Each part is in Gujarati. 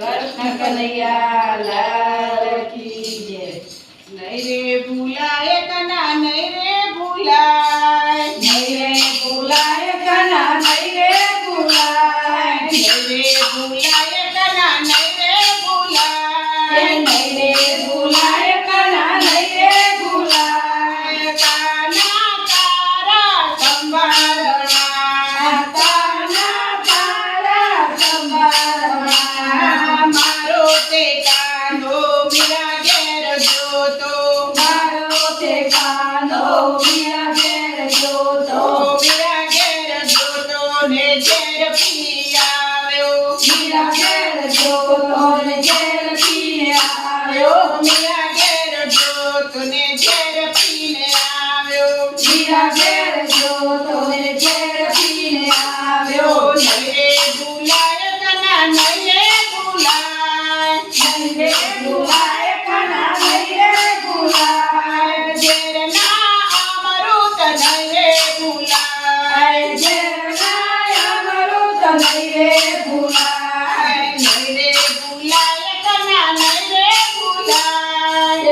કૃષ્ણ કનૈયા લાલ કી જય નહીં રે ભૂલાય કના નહીં રે ભૂલાય નહીં રે ભૂલાય todo,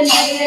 Thank you.